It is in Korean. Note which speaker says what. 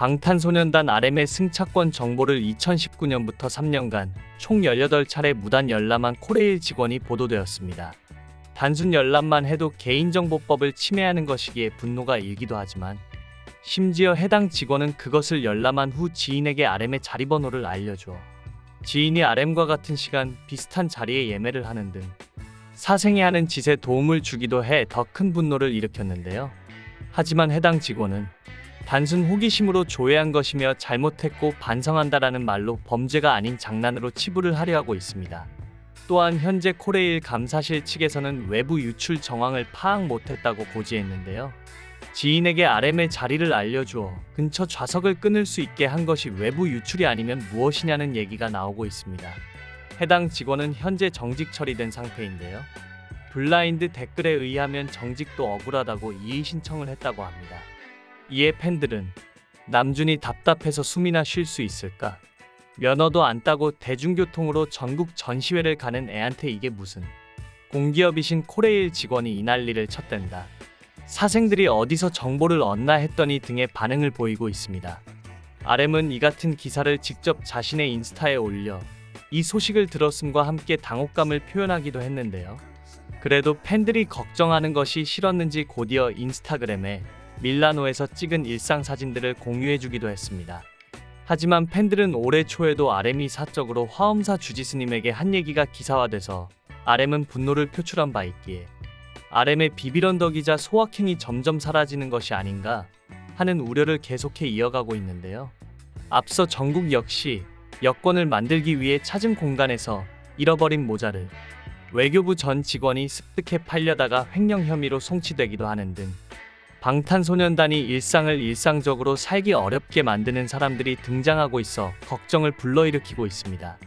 Speaker 1: 방탄소년단 RM의 승차권 정보를 2019년부터 3년간 총 18차례 무단 열람한 코레일 직원이 보도되었습니다. 단순 열람만 해도 개인정보법을 침해하는 것이기에 분노가 일기도 하지만 심지어 해당 직원은 그것을 열람한 후 지인에게 RM의 자리 번호를 알려줘 지인이 RM과 같은 시간 비슷한 자리에 예매를 하는 등 사생이 하는 짓에 도움을 주기도 해 더 큰 분노를 일으켰는데요. 하지만 해당 직원은 단순 호기심으로 조회한 것이며 잘못했고 반성한다라는 말로 범죄가 아닌 장난으로 치부를 하려 하고 있습니다. 또한 현재 코레일 감사실 측에서는 외부 유출 정황을 파악 못했다고 고지했는데요. 지인에게 RM의 자리를 알려주어 근처 좌석을 끊을 수 있게 한 것이 외부 유출이 아니면 무엇이냐는 얘기가 나오고 있습니다. 해당 직원은 현재 정직 처리된 상태인데요. 블라인드 댓글에 의하면 정직도 억울하다고 이의 신청을 했다고 합니다. 이에 팬들은 남준이 답답해서 숨이나 쉴 수 있을까? 면허도 안 따고 대중교통으로 전국 전시회를 가는 애한테 이게 무슨 공기업이신 코레일 직원이 이 난리를 쳤댄다. 사생들이 어디서 정보를 얻나 했더니 등의 반응을 보이고 있습니다. RM은 이 같은 기사를 직접 자신의 인스타에 올려 이 소식을 들었음과 함께 당혹감을 표현하기도 했는데요. 그래도 팬들이 걱정하는 것이 싫었는지 곧이어 인스타그램에 밀라노에서 찍은 일상 사진들을 공유해주기도 했습니다. 하지만 팬들은 올해 초에도 RM이 사적으로 화엄사 주지스님에게 한 얘기가 기사화돼서 RM은 분노를 표출한 바 있기에 RM의 비비런덕이자 소확행이 점점 사라지는 것이 아닌가 하는 우려를 계속해 이어가고 있는데요. 앞서 전국 역시 여권을 만들기 위해 찾은 공간에서 잃어버린 모자를 외교부 전 직원이 습득해 팔려다가 횡령 혐의로 송치되기도 하는 등 방탄소년단이 일상을 일상적으로 살기 어렵게 만드는 사람들이 등장하고 있어 걱정을 불러일으키고 있습니다.